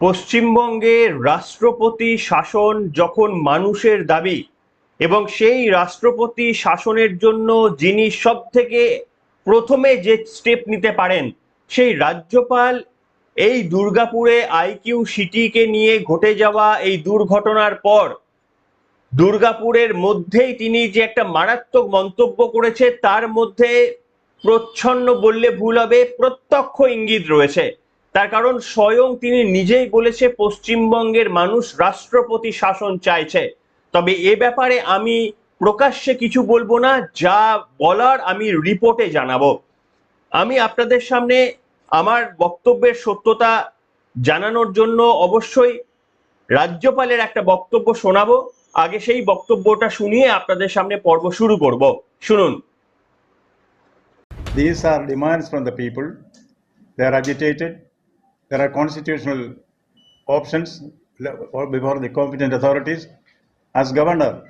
পশ্চিমবঙ্গে রাষ্ট্রপতি শাসন যখন মানুষের দাবি, এবং সেই রাষ্ট্রপতি শাসনের জন্য যিনি সব থেকে প্রথমে যে স্টেপ নিতে পারেন, সেই রাজ্যপাল এই দুর্গাপুরে আইকিউ সিটিকে নিয়ে ঘটে যাওয়া এই দুর্ঘটনার পর, দুর্গাপুরের মধ্যেই তিনি যে একটা মারাত্মক মন্তব্য করেছে, তার মধ্যে প্রচ্ছন্ন বললে ভুল হবে, প্রত্যক্ষ ইঙ্গিত রয়েছে। তার কারণ স্বয়ং তিনি নিজেই বলেছে, পশ্চিমবঙ্গের মানুষ রাষ্ট্রপতি শাসন চাইছে। তবে এ ব্যাপারে আমি প্রকাশ্যে কিছু বলব না, যা বলার আমি রিপোর্টে জানাব। আমি আপনাদের সামনে আমার বক্তব্যের সত্যতা জানানোর জন্য অবশ্যই রাজ্যপালের একটা বক্তব্য শোনাবো। আগে সেই বক্তব্যটা শুনিয়ে আপনাদের সামনে পর্ব শুরু করব। শুনুন। These are demands from the people. They are agitated. there are constitutional options before the competent authorities. As governor,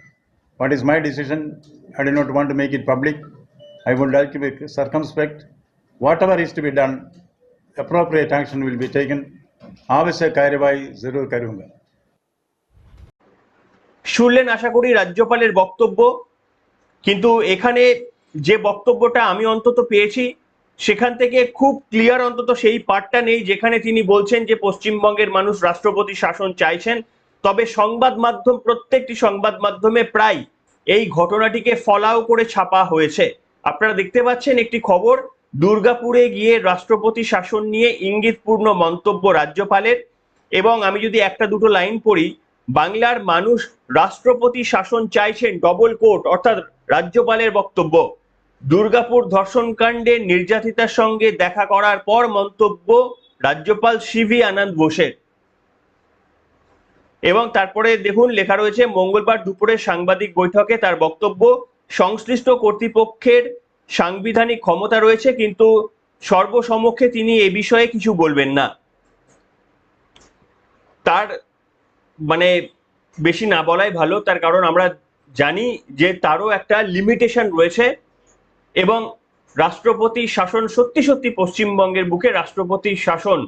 what is my decision? I do not want to make it public. I would like to be circumspect. Whatever is to be done, appropriate action will be taken. ആവശ്യ കാര്യമായി ജരൂർ കരുങ്ങ শুনলেন আশা করি রাজ্যপালের বক্তব্য কিন্তু এখানে যে বক্তব্যটা আমি অন্তত পেয়েছি সেখান থেকে খুব ক্লিয়ার অন্তত সেই পার্টটা নেই, যেখানে তিনি বলছেন যে পশ্চিমবঙ্গের মানুষ রাষ্ট্রপতি শাসন চাইছেন। তবে সংবাদ মাধ্যম, প্রত্যেকটি সংবাদ মাধ্যমে প্রায় এই ঘটনাটিকে ফলাও করে ছাপা হয়েছে। আপনারা দেখতে পাচ্ছেন একটি খবর, দুর্গাপুরে গিয়ে রাষ্ট্রপতি শাসন নিয়ে ইঙ্গিতপূর্ণ মন্তব্য রাজ্যপালের। এবং আমি যদি একটা দুটো লাইন পড়ি, বাংলার মানুষ রাষ্ট্রপতি শাসন চাইছেন ডবল কোর্ট অর্থাৎ রাজ্যপালের বক্তব্য। দুর্গাপুর ধর্ষণকাণ্ডে নির্যাতিতার সঙ্গে দেখা করার পর মন্তব্য রাজ্যপাল সিভি আনন্দ বোসের। এবং তারপরে দেখুন, লেখা রয়েছে, মঙ্গলবার দুপুরে সাংবাদিক বৈঠকে তার বক্তব্য, সংশ্লিষ্ট কর্তৃপক্ষের সাংবিধানিক ক্ষমতা রয়েছে, কিন্তু সর্বসমক্ষে তিনি এ বিষয়ে কিছু বলবেন না। তার মানে বেশি না বলাই ভালো, তার কারণ আমরা জানি যে তারও একটা লিমিটেশন রয়েছে। এবং রাষ্ট্রপতি শাসন সত্যি সত্যি পশ্চিমবঙ্গের বুকে রাষ্ট্রপতি শাসন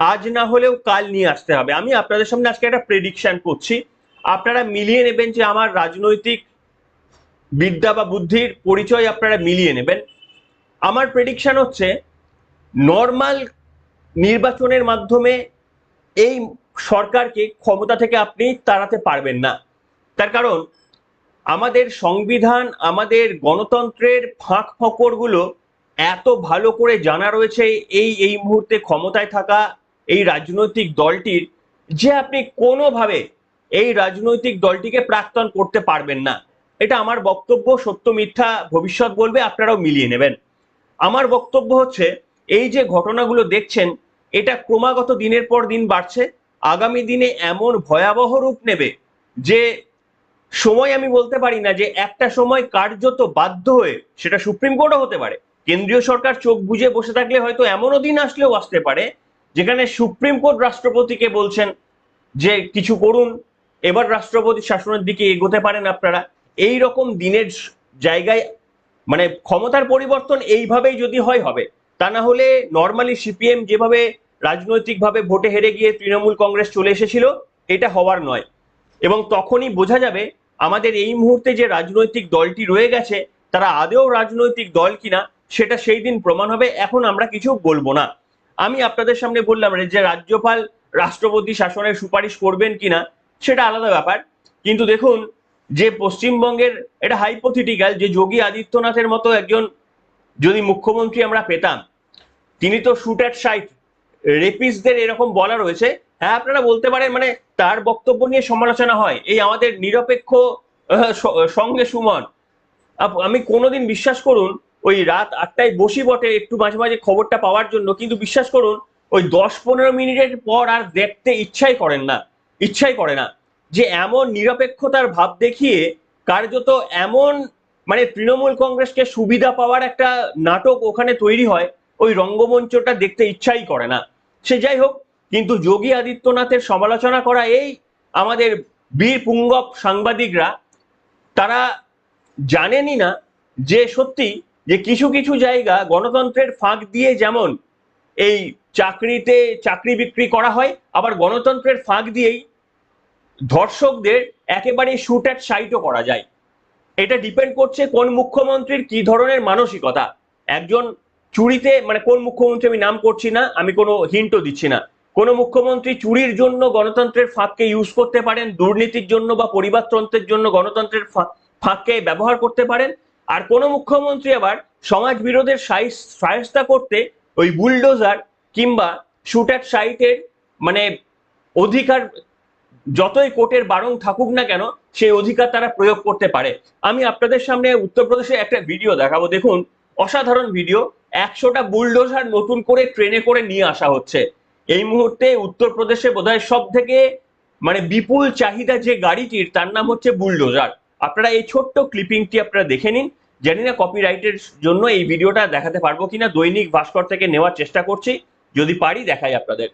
আজ না হলেও কাল নিয়ে আসতে হবে। আমি আপনাদের সামনে আজকে একটা প্রেডিকশন করছি। আপনারা মিলিয়ে নেবেন যে আমার রাজনৈতিক বিদ্যা বা বুদ্ধির পরিচয় আপনারা মিলিয়ে নেবেন। আমার প্রেডিকশন হচ্ছে নর্মাল নির্বাচনের মাধ্যমে এই সরকারকে ক্ষমতা থেকে আপনি তাড়াতে পারবেন না। তার কারণ আমাদের সংবিধান, আমাদের গণতন্ত্রের ফাঁক ফকরগুলো এত ভালো করে জানা রয়েছে এই এই মুহূর্তে ক্ষমতায় থাকা এই রাজনৈতিক দলটির যে আপনি কোনোভাবে এই রাজনৈতিক দলটিকে প্রাক্তন করতে পারবেন না। এটা আমার বক্তব্য, সত্য, মিথ্যা, ভবিষ্যৎ বলবে, আপনারাও মিলিয়ে নেবেন। আমার বক্তব্য হচ্ছে, এই যে ঘটনাগুলো দেখছেন, এটা ক্রমাগত দিনের পর দিন বাড়ছে। আগামী দিনে এমন ভয়াবহ রূপ নেবে যে সময় আমি বলতে পারি না যে একটা সময় কার্যত বাধ্য হয়ে সেটা সুপ্রিম কোর্টও হতে পারে। কেন্দ্রীয় সরকার চোখ বুজে বসে থাকলে হয়তো এমনও দিন আসলেও আসতে পারে, যেখানে সুপ্রিম কোর্ট রাষ্ট্রপতিকে বলছেন যে কিছু করুন, এবার রাষ্ট্রপতি শাসনের দিকে এগোতে পারেন আপনারা। এই রকম দিনের জায়গায় মানে ক্ষমতার পরিবর্তন এইভাবেই যদি হয়, হবে। তা না হলে নর্মালি সিপিএম যেভাবে রাজনৈতিকভাবে ভোটে হেরে গিয়ে তৃণমূল কংগ্রেস চলে এসেছিল, এটা হওয়ার নয়। এবং তখনই বোঝা যাবে আমাদের এই মুহূর্তে যে রাজনৈতিক দলটি রয়ে গেছে, তারা আদেও রাজনৈতিক দল কিনা, সেটা সেই দিন প্রমাণ হবে। এখন আমরা কিছু বলব না। আমি আপনাদের সামনে বললাম যে রাজ্যপাল রাষ্ট্রপতি শাসনের সুপারিশ করবেন কিনা, সেটা আলাদা ব্যাপার। কিন্তু দেখুন, যে পশ্চিমবঙ্গের এটা হাইপোথিটিক্যাল যে যোগী আদিত্যনাথের মতো একজন যদি মুখ্যমন্ত্রী আমরা পেতাম, তিনি তো শুট অ্যাট সাইট রেপিসদের এরকম বলা রয়েছে। হ্যাঁ আপনারা বলতে পারেন মানে তার বক্তব্য নিয়ে সমালোচনা হয়। এই আমাদের নিরপেক্ষ সঙ্গে সুমন। আমি কোনোদিন বিশ্বাস করুন, ওই রাত আটটায় বসি বটে একটু মাঝে মাঝে খবরটা পাওয়ার জন্য, কিন্তু বিশ্বাস করুন, ওই দশ পনেরো মিনিটের পর আর দেখতে ইচ্ছাই করেন না, ইচ্ছাই করে না। যে এমন নিরপেক্ষতার ভাব দেখিয়ে কার্যত এমন মানে তৃণমূল কংগ্রেসকে সুবিধা পাওয়ার একটা নাটক ওখানে তৈরি হয়, ওই রঙ্গমঞ্চটা দেখতে ইচ্ছাই করে না। সে যাই হোক কিন্তু যোগী আদিত্যনাথের সমালোচনা করা এই আমাদের বীর পুঙ্গব সাংবাদিকরা, তারা জানেনই না যে সত্যি যে কিছু কিছু জায়গা গণতন্ত্রের ফাঁক দিয়ে যেমন এই চাকরিতে চাকরি বিক্রি করা হয়, আবার গণতন্ত্রের ফাঁক দিয়েই ধর্ষকদের একেবারে শুট অ্যাট সাইটও করা যায়। এটা ডিপেন্ড করছে কোন মুখ্যমন্ত্রীর কি ধরনের মানসিকতা। একজন চুরিতে মানে কোন মুখ্যমন্ত্রী আমি নাম করছি না, আমি কোনো হিন্টও দিচ্ছি না। কোন মুখ্যমন্ত্রী চুরির জন্য গণতন্ত্রের ফাঁককে ইউজ করতে পারেন, দুর্নীতির জন্য বা পরিবারতন্ত্রের জন্য গণতন্ত্রের ফাঁককে ব্যবহার করতে পারেন, আর কোন মুখ্যমন্ত্রী আবার সমাজ বিরোধের সায়স্তা করতে ওই বুলডোজার কিংবা শুট অ্যাট সাইটের মানে অধিকার যতই কোর্টের বারং থাকুক না কেন সেই অধিকার তারা প্রয়োগ করতে পারে। আমি আপনাদের সামনে উত্তরপ্রদেশে একটা ভিডিও দেখাবো। দেখুন, অসাধারণ ভিডিও একশোটা বুলডোজার নতুন করে ট্রেনে করে নিয়ে আসা হচ্ছে। এই মুহূর্তে উত্তরপ্রদেশে বোধহয় সব থেকে মানে বিপুল চাহিদা যে গাড়িটির, তার নাম হচ্ছে বুলডোজার। আপনারা এই ছোট্ট ক্লিপিংটি আপনারা দেখে নিন। জানি না কপিরাইটের জন্য এই ভিডিওটা দেখাতে পারব কিনা। দৈনিক ভাস্কর থেকে নেওয়ার চেষ্টা করছি। যদি পারি দেখাই আপনাদের।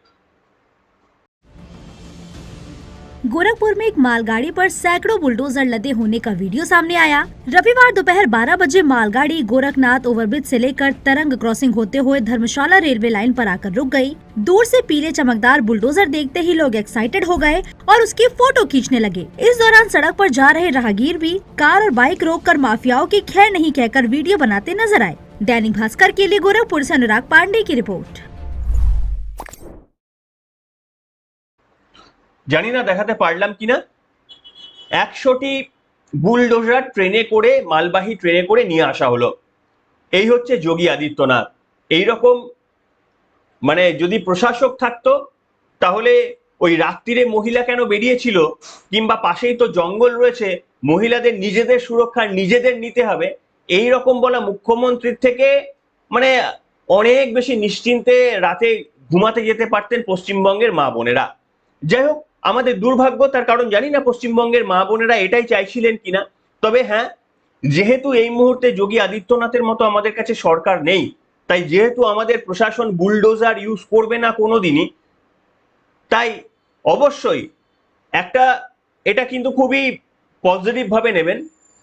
गोरखपुर में एक मालगाड़ी पर सैकड़ों बुलडोजर लदे होने का वीडियो सामने आया। रविवार दोपहर 12 बजे मालगाड़ी गोरखनाथ ओवरब्रिज से लेकर तरंग क्रॉसिंग होते हुए धर्मशाला रेलवे लाइन पर आकर रुक गई। दूर से पीले चमकदार बुलडोजर देखते ही लोग एक्साइटेड हो गए और उसकी फ़ोटो खींचने लगे। इस दौरान सड़क पर जा रहे राहगीर भी कार और बाइक रोककर माफियाओं की खैर नहीं कहकर वीडियो बनाते नज़र आए। दैनिक भास्कर के लिए गोरखपुर ऐसी अनुराग पांडे की रिपोर्ट। জানি না, দেখাতে পারলাম কিনা? একশোটি বুলডোজার ট্রেনে করে, মালবাহী ট্রেনে করে নিয়ে আসা হলো। এই হচ্ছে যোগী আদিত্যনাথ। এই রকম মানে যদি প্রশাসক থাকতো, তাহলে ওই রাত্রিরে মহিলা কেন বেরিয়েছিল? কিংবা পাশেই তো জঙ্গল রয়েছে, মহিলাদের নিজেদের সুরক্ষা নিজেদের নিতে হবে। এই রকম বলা মুখ্যমন্ত্রীর থেকে মানে অনেক বেশি নিশ্চিন্তে রাতে ঘুমাতে যেতে পারতেন পশ্চিমবঙ্গের মা বোনেরা। যাই হোক আমাদের দুর্ভাগ্য, তার কারণ জানি না পশ্চিমবঙ্গের মা বোনেরা এটাই চাইছিলেন কিনা। তবে হ্যাঁ যেহেতু এই মুহূর্তে যোগী আদিত্যনাথের মতো আমাদের কাছে সরকার নেই, তাই যেহেতু আমাদের প্রশাসন বুলডোজার ইউজ করবে না কোনোদিনই, তাই অবশ্যই একটা, এটা কিন্তু খুবই পজিটিভ ভাবে নেবেন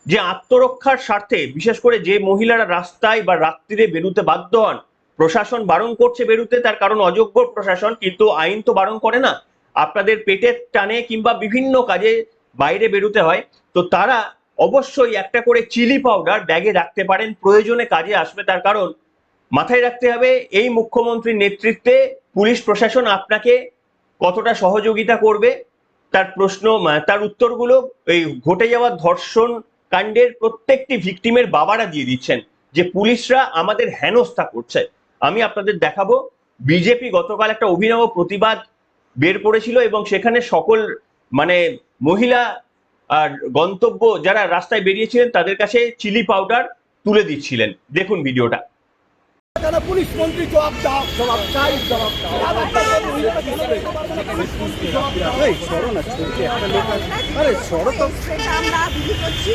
যে আত্মরক্ষার স্বার্থে, বিশেষ করে যে মহিলারা রাস্তায় বা রাত্রিরে বেরুতে বাধ্য হন, প্রশাসন বারণ করছে বেরুতে, তার কারণ অযোগ্য প্রশাসন, কিন্তু আইন তো বারণ করে না। আপনাদের পেটের টানে কিংবা বিভিন্ন কাজে বাইরে বেরোতে হয়, তো তারা অবশ্যই একটা করে চিলি পাউডার ব্যাগে রাখতে পারেন, প্রয়োজনে কাজে আসবে তার কারণ মাথায় রাখতে হবে এই মুখ্যমন্ত্রীর নেতৃত্বে পুলিশ প্রশাসন আপনাকে কতটা সহযোগিতা করবে, তার প্রশ্ন তার উত্তরগুলো এই ঘটে যাওয়া ধর্ষণ কাণ্ডের প্রত্যেকটি ভিকটিমের বাবারা দিয়ে দিচ্ছেন, যে পুলিশরা আমাদের হেনস্থা করছে। আমি আপনাদের দেখাবো, বিজেপি গতকাল একটা অভিনব প্রতিবাদ বের করেছিল এবং সেখানে সকল মানে মহিলা আর গন্তব্য যারা রাস্তায় বেরিয়েছিলেন তাদের কাছে চিলি পাউডার তুলে দিচ্ছিলেন দেখুন ভিডিওটা পুলিশ মন্ত্রী জবাব দাও জবাব চাই জবাব দাও সরো না। আরে সরো তো আমরা করছি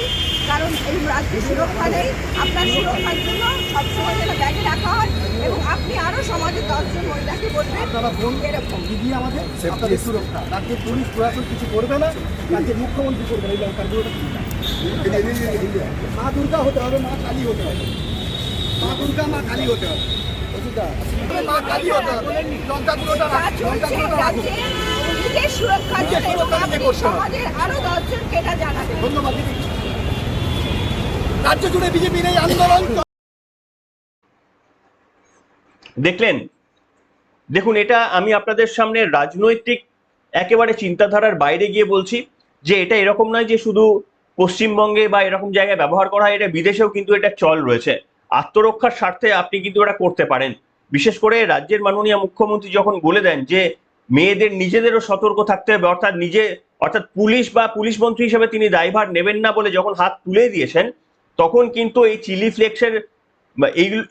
কারণ এই রাজ্যে সুরক্ষা নেই। আপনার সুরক্ষার জন্য সবসময় যেন ব্যাগে রাখা হয় এবং আপনি আরও সমাজের দশজন মহিলাকে বলবেন এরকম। দিদি আমাদের আপনাদের সুরক্ষা? রাজ্যের পুলিশ প্রশাসন কিছু করবে না রাজ্যের মুখ্যমন্ত্রী করবে না এই লঙ্কার গুলোটা মা দুর্গা হতে হবে মা কালী হতে হবে। মা দুর্গা মা কালী হতে হবে। মা কালী হতে হবে। লঙ্কাগুলোটা লঙ্কাগুলোটা সুরক্ষার জন্য। সমাজের আরও দশজনকে এটা জানাবেন। ধন্যবাদ রাজ্য জুড়ে আন্দোলন দেখলেন? দেখুন, এটা আমি আপনাদের সামনে রাজনৈতিক একেবারে চিন্তাধারার বাইরে গিয়ে বলছি যে এটা এরকম নয় যে শুধু পশ্চিমবঙ্গে বা এরকম জায়গায় ব্যবহার করা হয়, এটা বিদেশেও কিন্তু এটা চল রয়েছে। আত্মরক্ষার স্বার্থে আপনি কিন্তু এটা করতে পারেন। বিশেষ করে রাজ্যের মাননীয় মুখ্যমন্ত্রী যখন বলে দেন যে মেয়েদের নিজেদেরও সতর্ক থাকতে হবে, অর্থাৎ নিজে, অর্থাৎ পুলিশ বা পুলিশ মন্ত্রী হিসেবে তিনি দায়ভার নেবেন না বলে যখন হাত তুলে দিয়েছেন তখন কিন্তু এই চিলি ফ্লেক্সের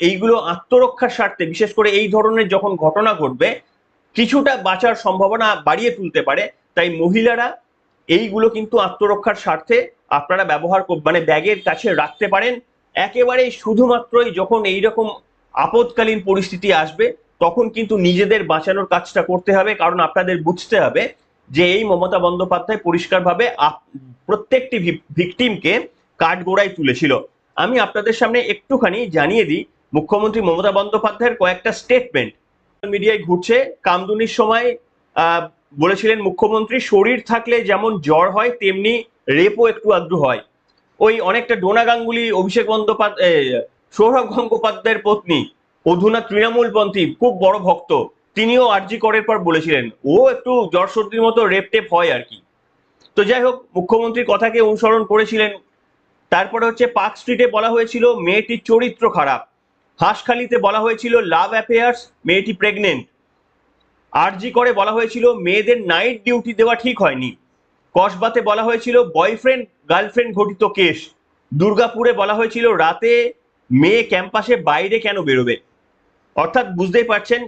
এইগুলো আত্মরক্ষার স্বার্থে, বিশেষ করে এই ধরনের যখন ঘটনা ঘটবে, কিছুটা বাঁচার সম্ভাবনা বাড়িয়ে তুলতে পারে। তাই মহিলারা এইগুলো কিন্তু আত্মরক্ষার স্বার্থে আপনারা ব্যবহার মানে ব্যাগের কাছে রাখতে পারেন। একেবারে শুধুমাত্রই যখন এইরকম আপদকালীন পরিস্থিতি আসবে, তখন কিন্তু নিজেদের বাঁচানোর কাজটা করতে হবে। কারণ আপনাদের বুঝতে হবে যে এই মমতা বন্দ্যোপাধ্যায় পরিষ্কারভাবে প্রত্যেকটি ভিকটিমকে কাঠগোড়ায় তুলেছিল। আমি আপনাদের সামনে একটুখানি জানিয়ে দিই, মুখ্যমন্ত্রী মমতা বন্দ্যোপাধ্যায়ের কয়েকটা স্টেটমেন্ট মিডিয়ায় ঘুরছে, কামদুনির সময় বলেছিলেন মুখ্যমন্ত্রী, শরীর থাকলে যেমন জ্বর হয়, তেমনি রেপও একটু আধটু হয়। ওই অনেকটা ডোনা গাঙ্গুলি, অভিষেক বন্দ্যোপাধ্যায় সৌরভ গঙ্গোপাধ্যায়ের পত্নী, অধুনা তৃণমূলপন্থী, খুব বড় ভক্ত, তিনিও আরজি করের পর বলেছিলেন, ও একটু জ্বর সর্দির মতো রেপ টেপ হয় আর কি। তো যাই হোক, মুখ্যমন্ত্রীর কথাকে অনুসরণ করেছিলেন তারপরে হচ্ছে পার্ক স্ট্রিটে বলা হয়েছিল মেয়েটির চরিত্র খারাপ। হাঁসখালিতে বলা হয়েছিল লাভ অ্যাফেয়ার্স, মেয়েটি প্রেগনেন্ট। আরজি করে বলা হয়েছিল মেয়েদের নাইট ডিউটি দেওয়া ঠিক হয়নি। কসবাতে বলা হয়েছিল বয়ফ্রেন্ড, গার্লফ্রেন্ড ঘটিত কেস। দুর্গাপুরে বলা হয়েছিল রাতে মেয়ে ক্যাম্পাসে বাইরে কেন বেরোবে? অর্থাৎ বুঝতেই পারছেন,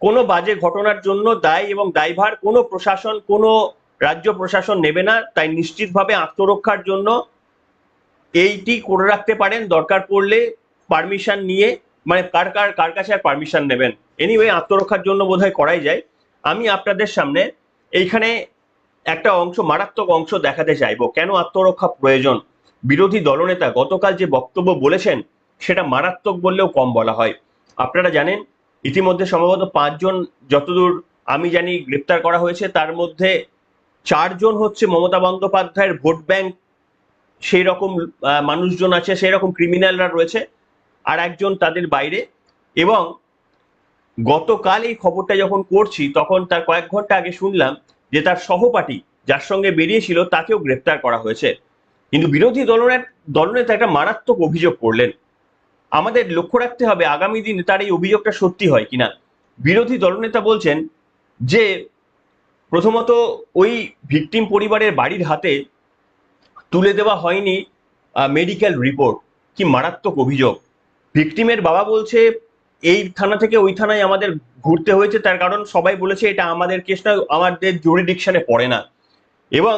কোনো বাজে ঘটনার জন্য দায় এবং দায়ভার কোনো প্রশাসন, কোনো রাজ্য প্রশাসন নেবে না। তাই নিশ্চিতভাবে আত্মরক্ষার জন্য এইটি করে রাখতে পারেন, দরকার পড়লে পারমিশন নিয়ে মানে কার কার কার কাছে আর পারমিশন নেবেন। এনিওয়ে আত্মরক্ষার জন্য বোধহয় করাই যায়। আমি আপনাদের সামনে এইখানে একটা অংশ, মারাত্মক অংশ দেখাতে চাইব। কেন আত্মরক্ষা প্রয়োজন? বিরোধী দলনেতা গতকাল যে বক্তব্য বলেছেন, সেটা মারাত্মক বললেও কম বলা হয়। আপনারা জানেন, ইতিমধ্যে সম্ভবত পাঁচজন, যতদূর আমি জানি, গ্রেপ্তার করা হয়েছে। তার মধ্যে চারজন হচ্ছে মমতা বন্দ্যোপাধ্যায়ের ভোট ব্যাংক সেই রকম মানুষজন আছে সেই রকম ক্রিমিনালরা রয়েছে, আর একজন তাদের বাইরে। এবং গতকাল এই খবরটা যখন করছি, তখন তার কয়েক ঘণ্টা আগে শুনলাম যে তার সহপাঠী যার সঙ্গে বেরিয়েছিল, তাকেও গ্রেপ্তার করা হয়েছে। কিন্তু বিরোধী দলনেতা দলনেতা একটা মারাত্মক অভিযোগ করলেন। আমাদের লক্ষ্য রাখতে হবে আগামী দিনে তার এই অভিযোগটা সত্যি হয় কিনা। বিরোধী দলনেতা বলছেন যে, প্রথমত ওই ভিকটিম পরিবারের বাড়ির হাতে তুলে দেওয়া হয়নি মেডিকেল রিপোর্ট কি মারাত্মক অভিযোগ। ভিকটিমের বাবা বলছে, এই থানা থেকে ওই থানায় আমাদের ঘুরতে হয়েছে, তার কারণ সবাই বলেছে এটা আমাদের কেস না আমাদের জুরিডিকশনে পড়ে না। এবং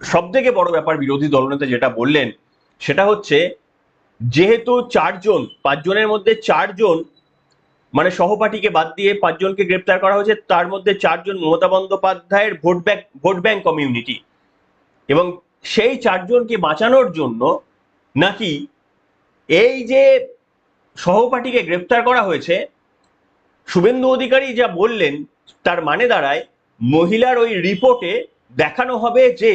সব থেকে বড় ব্যাপার বিরোধী দলনেতা যেটা বললেন, সেটা হচ্ছে যেহেতু চারজন, পাঁচজনের মধ্যে চারজন মানে সহপাঠীকে বাদ দিয়ে পাঁচজনকে গ্রেপ্তার করা হয়েছে, তার মধ্যে চারজন মমতা বন্দ্যোপাধ্যায়ের vote bank vote bank community এবং সেই চারজনকে বাঁচানোর জন্য নাকি এই যে সহপাঠীকে গ্রেপ্তার করা হয়েছে, শুভেন্দু অধিকারী যা বললেন, তার মানে দাঁড়ায় মহিলার ওই রিপোর্টে দেখানো হবে যে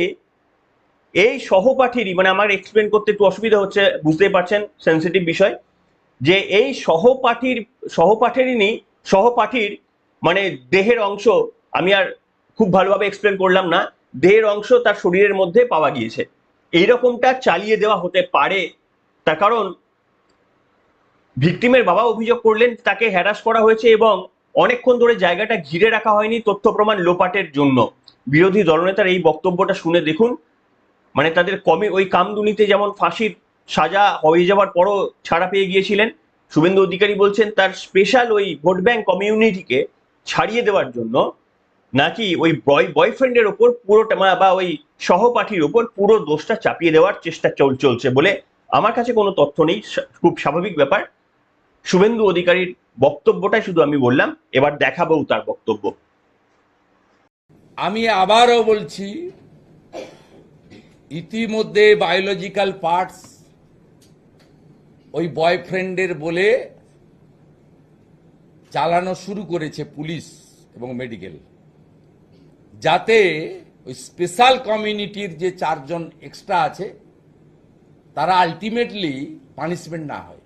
এই সহপাঠীরই মানে আমার এক্সপ্লেন করতে একটু অসুবিধা হচ্ছে, বুঝতেই পারছেন সেন্সিটিভ বিষয়, যে এই সহপাঠীর, সহপাঠেরই সহপাঠীর মানে দেহের অংশ আমি আর খুব ভালোভাবে এক্সপ্লেন করলাম না। দেহের অংশ তার শরীরের মধ্যে পাওয়া গিয়েছে। এইরকমটা চালিয়ে দেওয়া হতে পারে, তার কারণ ভিকটিমের বাবা অভিযোগ করলেন তাকে হ্যারাস করা হয়েছে এবং অনেকক্ষণ ধরে জায়গাটা ঘিরে রাখা হয়নি তথ্য প্রমাণ লোপাটের জন্য। বিরোধী দলনেতার এই বক্তব্যটা শুনে দেখুন মানে তাদের কমে ওই কামদুনিতে যেমন ফাঁসির সাজা হয়ে যাওয়ার পরও ছাড়া পেয়ে গিয়েছিলেন, শুভেন্দু অধিকারী বলছেন তার স্পেশাল ওই ভোট ব্যাংক কমিউনিটিকে ছাড়িয়ে দেওয়ার জন্য নাকি ওই বয় বয়ফ্রেন্ডের ওপর পুরোটা বা ওই সহপাঠীর ওপর পুরো দোষটা চাপিয়ে দেওয়ার চেষ্টা চল- চলছে বলে আমার কাছে কোনো তথ্য নেই। খুব স্বাভাবিক ব্যাপার। শুভেন্দু অধিকারীর বক্তব্যটাই শুধু আমি বললাম। এবার দেখাবো তার বক্তব্য। আমি আবারও বলছি, ইতিমধ্যে বায়োলজিক্যাল পার্টস ওই বয়ফ্রেন্ডের বলে চালানো শুরু করেছে পুলিশ এবং মেডিকেল যাতে ওই স্পেশাল কমিউনিটির যে চারজন এক্সট্রা আছে, তারা আলটিমেটলি পানিশমেন্ট না হয়,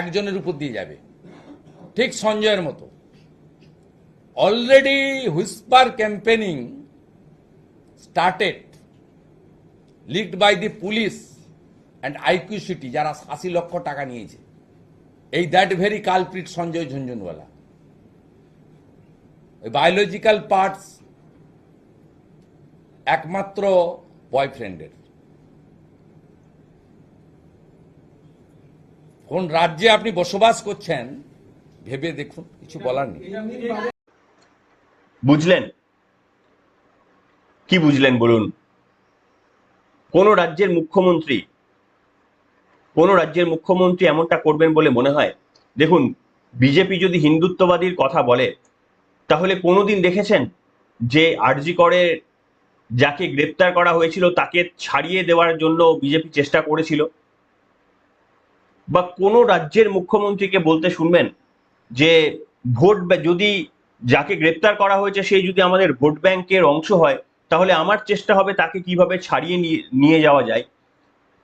একজনের উপর দিয়ে যাবে। ঠিক সঞ্জয়ের মতো। Already whisper campaigning started leaked by the police and City, যারা আশি লক্ষ টাকা নিয়েছে। এই that very culprit Sanjay Jhunjhunwala. Biological parts একমাত্র বয়ফ্রেন্ডের। কোন রাজ্যে আপনি বসবাস করছেন, ভেবে দেখুন, কিছু বলার নেই। বুঝলেন? কি বুঝলেন বলুন? কোন রাজ্যের মুখ্যমন্ত্রী, কোন রাজ্যের মুখ্যমন্ত্রী এমনটা করবেন বলে মনে হয়? দেখুন, বিজেপি যদি হিন্দুত্ববাদীর কথা বলে, তাহলে কোনোদিন দেখেছেন যে আরজি করে যাকে গ্রেপ্তার করা হয়েছিল তাকে ছাড়িয়ে দেওয়ার জন্য বিজেপি চেষ্টা করেছিল। বা কোনো রাজ্যের মুখ্যমন্ত্রীকে বলতে শুনবেন যে ভোট যদি যাকে গ্রেপ্তার করা হয়েছে সেই যদি আমাদের ভোট ব্যাংকের অংশ হয়, তাহলে আমার চেষ্টা হবে তাকে কীভাবে ছাড়িয়ে নিয়ে যাওয়া যায়।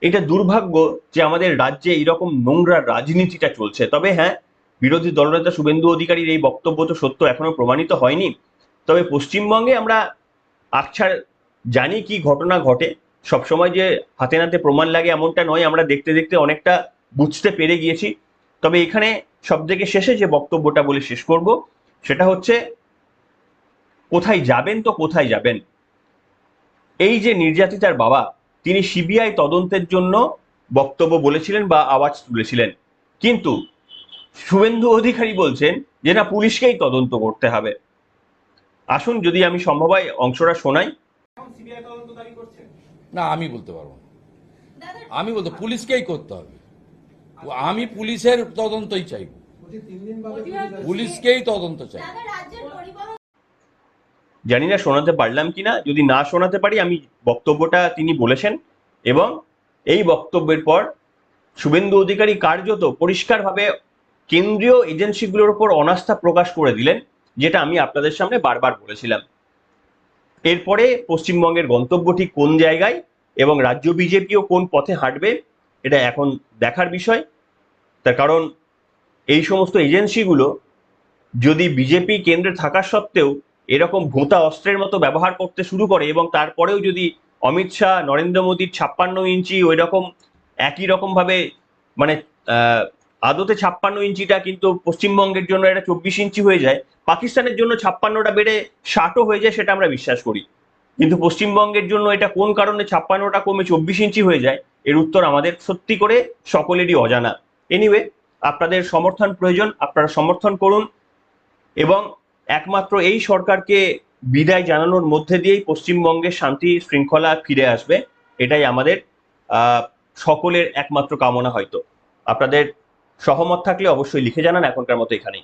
এটা দুর্ভাগ্য যে আমাদের রাজ্যে এইরকম নোংরা রাজনীতিটা চলছে। তবে হ্যাঁ বিরোধী দলনেতা শুভেন্দু অধিকারীর এই বক্তব্য তো সত্য, এখনও প্রমাণিত হয়নি। তবে পশ্চিমবঙ্গে আমরা আকছার জানি কি ঘটনা ঘটে। সবসময় যে হাতে নাতে প্রমাণ লাগে এমনটা নয়, আমরা দেখতে দেখতে অনেকটা বুঝতে পেরে গিয়েছি। তবে এখানে সব থেকে শেষে যে বক্তব্যটা বলে শেষ করব, সেটা হচ্ছে, কোথায় যাবেন তো কোথায় যাবেন? এই যে নির্যাতিতার বাবা, তিনি সিবিআই তদন্তের জন্য বক্তব্য বলেছিলেন বা আওয়াজ তুলেছিলেন। কিন্তু শুভেন্দু অধিকারী বলছেন যে না, পুলিশকেই তদন্ত করতে হবে। আসুন, যদি আমি সম্ভব হয় অংশটা শোনাই। না আমি বলতে পারব না। আমি বলতে পুলিশকেই করতে হবে। আমি পুলিশের তদন্তই চাইব। পুলিশকেই তদন্ত চাই জানি না শোনাতে পারলাম কিনা যদি না শোনাতে পারি আমি বক্তব্যটা তিনি বলেছেন এবং এই বক্তব্যের পর শুভেন্দু অধিকারী কার্যত পরিষ্কারভাবে কেন্দ্রীয় এজেন্সিগুলোর উপর অনাস্থা প্রকাশ করে দিলেন যেটা আমি আপনাদের সামনে বারবার বলেছিলাম। এরপরে পশ্চিমবঙ্গের গন্তব্য ঠিক কোন জায়গায় এবং রাজ্য বিজেপিও কোন পথে হাঁটবে, এটা এখন দেখার বিষয়। তার কারণ এই সমস্ত এজেন্সিগুলো যদি বিজেপি কেন্দ্রে থাকা সত্ত্বেও এরকম ভোতা অস্ত্রের মতো ব্যবহার করতে শুরু করে এবং তারপরেও যদি অমিত শাহ, নরেন্দ্র মোদীর ছাপ্পান্ন ইঞ্চি ওই রকম একই রকম ভাবে মানে আদতে ছাপ্পান্ন ইঞ্চিটা কিন্তু পশ্চিমবঙ্গের জন্য এটা চব্বিশ ইঞ্চি হয়ে যায় পাকিস্তানের জন্য ছাপ্পান্নটা বেড়ে ষাটও হয়ে যায় সেটা আমরা বিশ্বাস করি। কিন্তু পশ্চিমবঙ্গের জন্য এটা কোন কারণে ছাপ্পান্নটা কমে চব্বিশ ইঞ্চি হয়ে যায়, এর উত্তর আমাদের সত্যি করে সকলেরই অজানা। এনিওয়ে আপনাদের সমর্থন প্রয়োজন, আপনারা সমর্থন করুন এবং একমাত্র এই সরকারকে বিদায় জানানোর মধ্যে দিয়েই পশ্চিমবঙ্গের শান্তি শৃঙ্খলা ফিরে আসবে, এটাই আমাদের সকলের একমাত্র কামনা হয়তো। আপনাদের সহমত থাকলে অবশ্যই লিখে জানান, এখনকার মতো এখানেই।